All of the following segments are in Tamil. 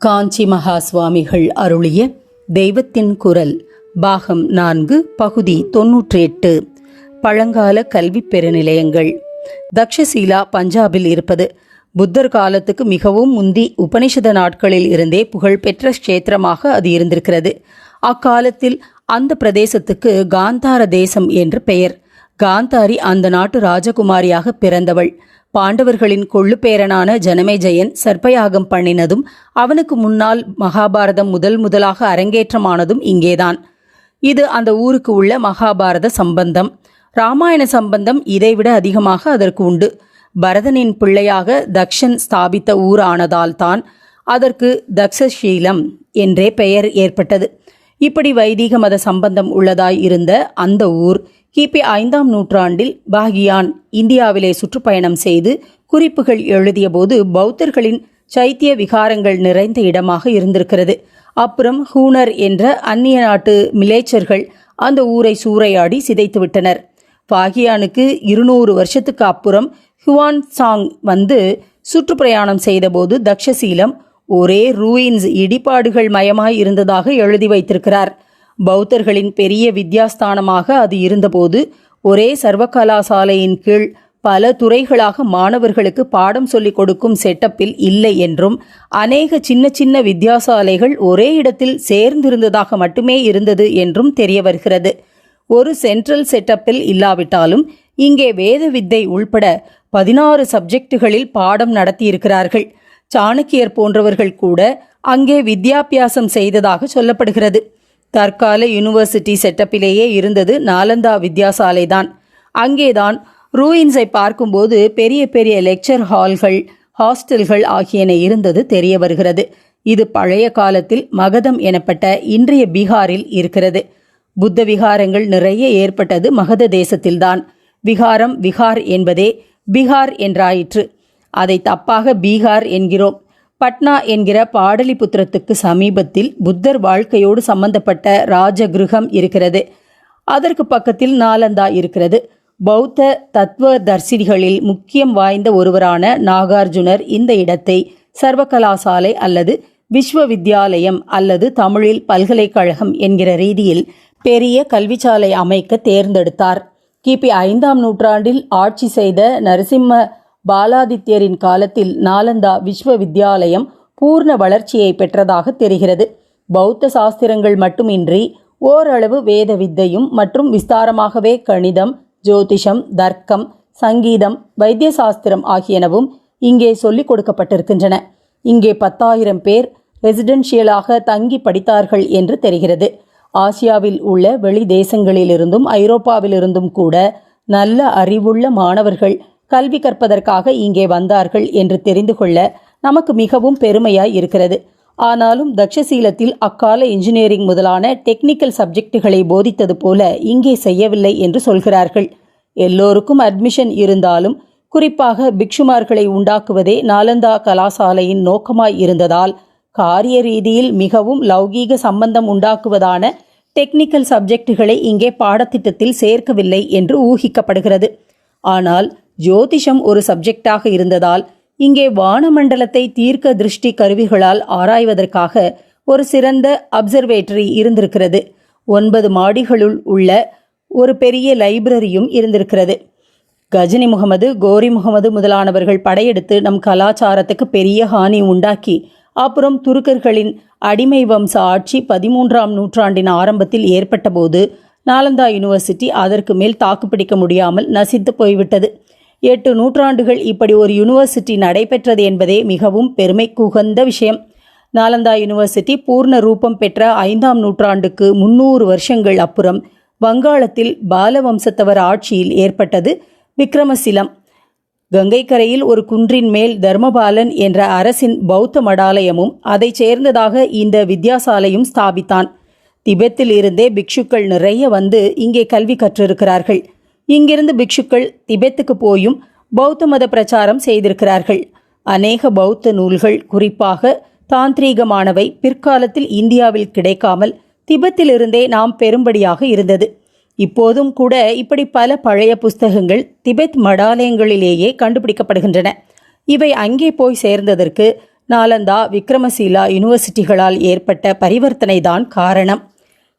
காஞ்சி மகா சுவாமிகள் அருளிய தெய்வத்தின் குரல் பாகம் நான்கு பகுதி தொன்னூற்றி எட்டு பழங்கால கல்வி பெருநிலையங்கள். தக்ஷசீலா பஞ்சாபில் இருப்பது. புத்தர் காலத்துக்கு மிகவும் முந்தி உபனிஷத நாட்களில் இருந்தே புகழ்பெற்ற க்ஷேத்திரமாக அது இருந்திருக்கிறது. அக்காலத்தில் அந்த பிரதேசத்துக்கு காந்தார தேசம் என்று பெயர். காந்தாரி அந்த நாட்டு ராஜகுமாரியாக பிறந்தவள். பாண்டவர்களின் கொள்ளுப்பேரனான ஜனமேஜயன் சர்ப்பயாகம் பண்ணினதும் அவனுக்கு முன்னால் மகாபாரதம் முதல் முதலாக அரங்கேற்றமானதும் இங்கேதான். இது அந்த ஊருக்கு உள்ள மகாபாரத சம்பந்தம். ராமாயண சம்பந்தம் இதைவிட அதிகமாக அதற்கு உண்டு. பரதனின் பிள்ளையாக தக்ஷன் ஸ்தாபித்த ஊரானதால் தான் அதற்கு தக்ஷசீலம் என்றே பெயர் ஏற்பட்டது. இப்படி வைதீக மத சம்பந்தம் உள்ளதாய் இருந்த அந்த ஊர் கிபி ஐந்தாம் நூற்றாண்டில் பாகியான் இந்தியாவிலே சுற்றுப்பயணம் செய்து குறிப்புகள் எழுதியபோது பௌத்தர்களின் சைத்திய விகாரங்கள் நிறைந்த இடமாக இருந்திருக்கிறது. அப்புறம் ஹூனர் என்ற அந்நிய நாட்டு மிலேச்சர்கள் அந்த ஊரை சூறையாடி சிதைத்துவிட்டனர் பாகியானுக்கு இருநூறு வருஷத்துக்கு அப்புறம் ஹுவான் சாங் வந்து சுற்றுப்பிரயாணம் செய்தபோது தக்ஷசீலம் ஒரே ரூயின்ஸ் இடிபாடுகள் மயமாய் இருந்ததாக எழுதி வைத்திருக்கிறார். பௌத்தர்களின் பெரிய வித்யாஸ்தானமாக அது இருந்தபோது ஒரே சர்வகலாசாலையின் கீழ் பல துறைகளாக மாணவர்களுக்கு பாடம் சொல்லிக் கொடுக்கும் செட்டப்பில் இல்லை என்றும் அநேக சின்ன சின்ன வித்யாசாலைகள் ஒரே இடத்தில் சேர்ந்திருந்ததாக மட்டுமே இருந்தது என்றும் தெரிய வருகிறது. ஒரு சென்ட்ரல் செட்டப்பில் இல்லாவிட்டாலும் இங்கே வேத வித்தை உள்பட பதினாறு சப்ஜெக்டுகளில் பாடம் நடத்தியிருக்கிறார்கள். சாணக்கியர் போன்றவர்கள் கூட அங்கே வித்யாபியாசம் செய்ததாக சொல்லப்படுகிறது. தற்கால யூனிவர்சிட்டி செட்டப்பிலேயே இருந்தது நாலந்தா வித்யாசாலை தான் அங்கேதான் ரூயின்ஸை பார்க்கும்போது பெரிய பெரிய லெக்சர் ஹால்கள் ஹாஸ்டல்கள் ஆகியன இருந்தது தெரிய வருகிறது. இது பழைய காலத்தில் மகதம் எனப்பட்ட இன்றைய பீகாரில் இருக்கிறது. புத்த விகாரங்கள் நிறைய ஏற்பட்டது மகத தேசத்தில்தான். விகாரம் விகார் என்பதே பீகார் என்றாயிற்று. அதை தப்பாக பீகார் என்கிறோம். பட்னா என்கிற பாடலிபுத்திரத்துக்கு சமீபத்தில் புத்தர் வாழ்க்கையோடு சம்பந்தப்பட்ட ராஜகிருகம் இருக்கிறது. அதற்கு பக்கத்தில் நாலந்தா இருக்கிறது. பௌத்த தத்துவ தர்சினிகளில் முக்கியம் வாய்ந்த ஒருவரான நாகார்ஜுனர் இந்த இடத்தை சர்வகலாசாலை அல்லது விஸ்வவித்யாலயம் அல்லது தமிழில் பல்கலைக்கழகம் என்கிற ரீதியில் பெரிய கல்விச்சாலை அமைக்க தேர்ந்தெடுத்தார். கிபி ஐந்தாம் நூற்றாண்டில் ஆட்சி செய்த நரசிம்ம பாலாதித்யரின் காலத்தில் நாலந்தா விஸ்வவித்யாலயம் பூர்ண வளர்ச்சியை பெற்றதாக தெரிகிறது. பௌத்த சாஸ்திரங்கள் மட்டுமின்றி ஓரளவு வேத வித்தையும் மற்றும் விஸ்தாரமாகவே கணிதம் ஜோதிஷம் தர்க்கம் சங்கீதம் வைத்திய சாஸ்திரம் ஆகியனவும் இங்கே சொல்லிக் கொடுக்கப்பட்டிருக்கின்றன. இங்கே பத்தாயிரம் பேர் ரெசிடென்ஷியலாக தங்கி படித்தார்கள் என்று தெரிகிறது. ஆசியாவில் உள்ள வெளி தேசங்களிலிருந்தும் ஐரோப்பாவிலிருந்தும் கூட நல்ல அறிவுள்ள மாணவர்கள் கல்வி கற்பதற்காக இங்கே வந்தார்கள் என்று தெரிந்து கொள்ள நமக்கு மிகவும் பெருமையாய் இருக்கிறது. ஆனாலும் தக்ஷசீலத்தில் அக்கால இன்ஜினியரிங் முதலான டெக்னிக்கல் சப்ஜெக்டுகளை போதித்தது போல இங்கே செய்யவில்லை என்று சொல்கிறார்கள். எல்லோருக்கும் அட்மிஷன் இருந்தாலும் குறிப்பாக பிக்ஷுமார்களை உண்டாக்குவதே நாலந்தா கலாசாலையின் நோக்கமாய் இருந்ததால் காரிய ரீதியில் மிகவும் லௌகீக சம்பந்தம் உண்டாக்குவதான டெக்னிக்கல் சப்ஜெக்டுகளை இங்கே பாடத்திட்டத்தில் சேர்க்கவில்லை என்று ஊகிக்கப்படுகிறது. ஆனால் ஜோதிஷம் ஒரு சப்ஜெக்டாக இருந்ததால் இங்கே வானமண்டலத்தை தீர்க்க திருஷ்டி கருவிகளால் ஆராய்வதற்காக ஒரு சிறந்த அப்சர்வேட்டரி இருந்திருக்கிறது. ஒன்பது மாடிகளுள் உள்ள ஒரு பெரிய லைப்ரரியும் இருந்திருக்கிறது. கஜினி முகமது கோரி முகமது முதலானவர்கள் படையெடுத்து நம் கலாச்சாரத்துக்கு பெரிய ஹானி உண்டாக்கி அப்புறம் துருக்கர்களின் அடிமை வம்ச ஆட்சி பதிமூன்றாம் நூற்றாண்டின் ஆரம்பத்தில் ஏற்பட்டபோது நாலந்தா யூனிவர்சிட்டி அதற்கு மேல் தாக்குப்பிடிக்க முடியாமல் நசித்து போய்விட்டது. எட்டு நூற்றாண்டுகள் இப்படி ஒரு யூனிவர்சிட்டி நடைபெற்றது என்பதே மிகவும் பெருமைக்குகந்த விஷயம். நாலந்தா யூனிவர்சிட்டி பூர்ண ரூபம் பெற்ற ஐந்தாம் நூற்றாண்டுக்கு முன்னூறு வருஷங்கள் அப்புறம் வங்காளத்தில் பாலவம்சத்தவர் ஆட்சியில் ஏற்பட்டது விக்ரமசிலம். கங்கைக்கரையில் ஒரு குன்றின் மேல் தர்மபாலன் என்ற அரசின் பௌத்த மடாலயமும் அதைச் சேர்ந்ததாக இந்த வித்யாசாலையும் ஸ்தாபித்தான். திபெத்தில் இருந்தே பிக்ஷுக்கள் நிறைய வந்து இங்கே கல்வி கற்றிருக்கிறார்கள். இங்கிருந்து பிக்ஷுக்கள் திபெத்துக்கு போயும் பௌத்த மத பிரச்சாரம் செய்திருக்கிறார்கள். அநேக பௌத்த நூல்கள் குறிப்பாக தாந்திரீகமானவை பிற்காலத்தில் இந்தியாவில் கிடைக்காமல் திபெத்திலிருந்தே நாம் பெரும்படியாக இருந்தது. இப்போதும் கூட இப்படி பல பழைய புஸ்தகங்கள் திபெத் மடாலயங்களிலேயே கண்டுபிடிக்கப்படுகின்றன. இவை அங்கே போய் சேர்ந்ததற்கு நாலந்தா விக்ரமசீலா யூனிவர்சிட்டிகளால் ஏற்பட்ட பரிவர்த்தனைதான் காரணம்.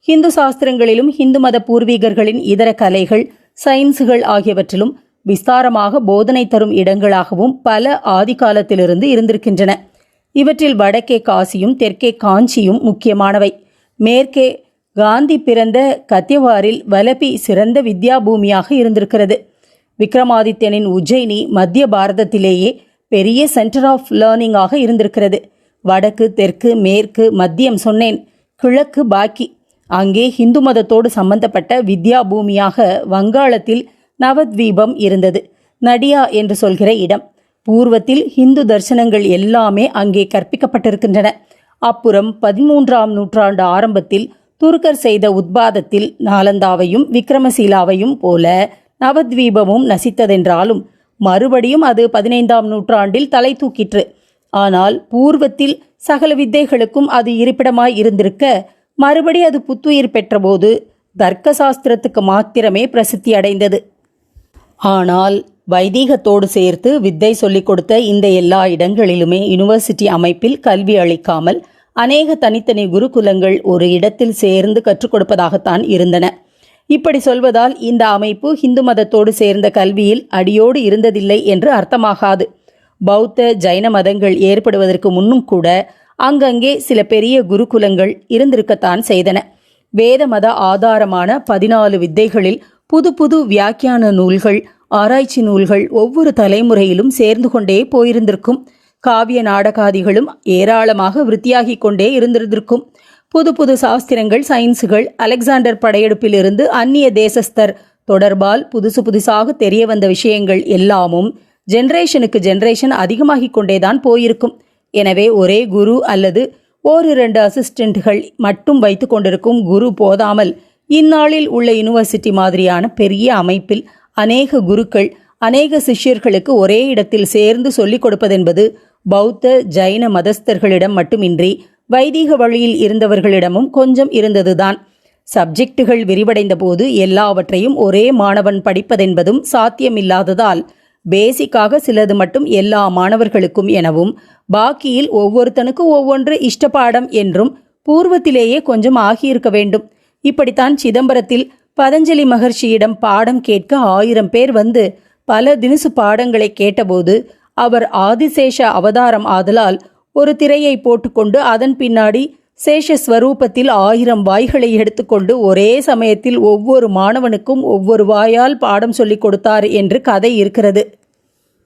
ஹிந்து சாஸ்திரங்களிலும் ஹிந்து மத பூர்வீகர்களின் இதர கலைகள் சயின்ஸுகள் ஆகியவற்றிலும் விஸ்தாரமாக போதனை தரும் இடங்களாகவும் பல ஆதிகாலத்திலிருந்து இருந்திருக்கின்றன. இவற்றில் வடக்கே காசியும் தெற்கே காஞ்சியும் முக்கியமானவை. மேற்கே காந்தி பிறந்த கத்தியவாரில் வலபி சிறந்த வித்யா பூமியாக இருந்திருக்கிறது. விக்ரமாதித்யனின் உஜ்ஜயினி மத்திய பாரதத்திலேயே பெரிய சென்டர் ஆஃப் லேர்னிங்காக இருந்திருக்கிறது. வடக்கு தெற்கு மேற்கு மத்தியம் சொன்னேன். கிழக்கு பாக்கி. அங்கே ஹிந்து மதத்தோடு சம்பந்தப்பட்ட வித்யா பூமியாக வங்காளத்தில் நவத்வீபம் இருந்தது. நடியா என்று சொல்கிற இடம். பூர்வத்தில் ஹிந்து தர்சனங்கள் எல்லாமே அங்கே கற்பிக்கப்பட்டிருக்கின்றன. அப்புறம் பதிமூன்றாம் நூற்றாண்டு ஆரம்பத்தில் துருக்கர் செய்த உத்பாதத்தில் நாலந்தாவையும் விக்ரமசீலாவையும் போல நவத்வீபமும் நசித்ததென்றாலும் மறுபடியும் அது பதினைந்தாம் நூற்றாண்டில் தலை தூக்கிற்று. ஆனால் பூர்வத்தில் சகல வித்தைகளுக்கும் அது இருப்பிடமாய் இருந்திருக்க மறுபடி அது புத்துயிர் பெற்றபோது தர்க்க சாஸ்திரத்துக்கு மாத்திரமே பிரசித்தி அடைந்தது. ஆனால் வைதீகத்தோடு சேர்த்து வித்தை சொல்லிக் கொடுத்த இந்த எல்லா இடங்களிலுமே யுனிவர்சிட்டி அமைப்பில் கல்வி அளிக்காமல் அநேக தனித்தனி குருகுலங்கள் ஒரு இடத்தில் சேர்ந்து கற்றுக் கொடுப்பதாகத்தான் இருந்தன. இப்படி சொல்வதால் இந்த அமைப்பு ஹிந்து மதத்தோடு சேர்ந்த கல்வியில் அடியோடு இருந்ததில்லை என்று அர்த்தமாகாது. பௌத்த ஜைன மதங்கள் ஏற்படுவதற்கு முன்னும் கூட அங்கங்கே சில பெரிய குருகுலங்கள் இருந்திருக்கத்தான் செய்தன. வேத மத ஆதாரமான பதினாலு வித்தைகளில் புது புது வியாக்கியான நூல்கள் ஆராய்ச்சி நூல்கள் ஒவ்வொரு தலைமுறையிலும் சேர்ந்து கொண்டே போயிருந்திருக்கும். காவிய நாடகாதிகளும் ஏராளமாக விருத்தியாகி கொண்டே இருந்திருந்திருக்கும். புது புது சாஸ்திரங்கள் சயின்ஸுகள் அலெக்சாண்டர் படையெடுப்பிலிருந்து அந்நிய தேசஸ்தர் தொடர்பால் புதுசு புதுசாக தெரிய வந்த விஷயங்கள் எல்லாமும் ஜென்ரேஷனுக்கு ஜென்ரேஷன் அதிகமாகிக் கொண்டேதான் போயிருக்கும். எனவே ஒரே குரு அல்லது ஓரிரண்டு அசிஸ்டண்ட்கள் மட்டும் வைத்து கொண்டிருக்கும் குரு போதாமல் இந்நாளில் உள்ள யூனிவர்சிட்டி மாதிரியான பெரிய அமைப்பில் அநேக குருக்கள் அநேக சிஷ்யர்களுக்கு ஒரே இடத்தில் சேர்ந்து சொல்லிக் கொடுப்பதென்பது பௌத்த ஜைன மதஸ்தர்களிடம் மட்டுமின்றி வைதீக வழியில் இருந்தவர்களிடமும் கொஞ்சம் இருந்ததுதான். சப்ஜெக்டுகள் விரிவடைந்த போது எல்லாவற்றையும் ஒரே மாணவன் படிப்பதென்பதும் சாத்தியமில்லாததால் பேசிக்காக சிலது மட்டும் எல்லா மாணவர்களுக்கும் எனவும் பாக்கியில் ஒவ்வொருத்தனுக்கு ஒவ்வொன்று இஷ்டப்பாடம் என்றும் பூர்வத்திலேயே கொஞ்சம் ஆகியிருக்க வேண்டும். இப்படித்தான் சிதம்பரத்தில் பதஞ்சலி மகர்ஷியிடம் பாடம் கேட்க ஆயிரம் பேர் வந்து பல தினுசு பாடங்களை கேட்டபோது அவர் ஆதிசேஷ அவதாரம் ஆதலால் ஒரு திரையை போட்டுக்கொண்டு அதன் பின்னாடி சேஷஸ்வரூபத்தில் ஆயிரம் வாய்களை எடுத்துக்கொண்டு ஒரே சமயத்தில் ஒவ்வொரு மாணவனுக்கும் ஒவ்வொரு வாயால் பாடம் சொல்லிக் கொடுத்தார் என்று கதை இருக்கிறது.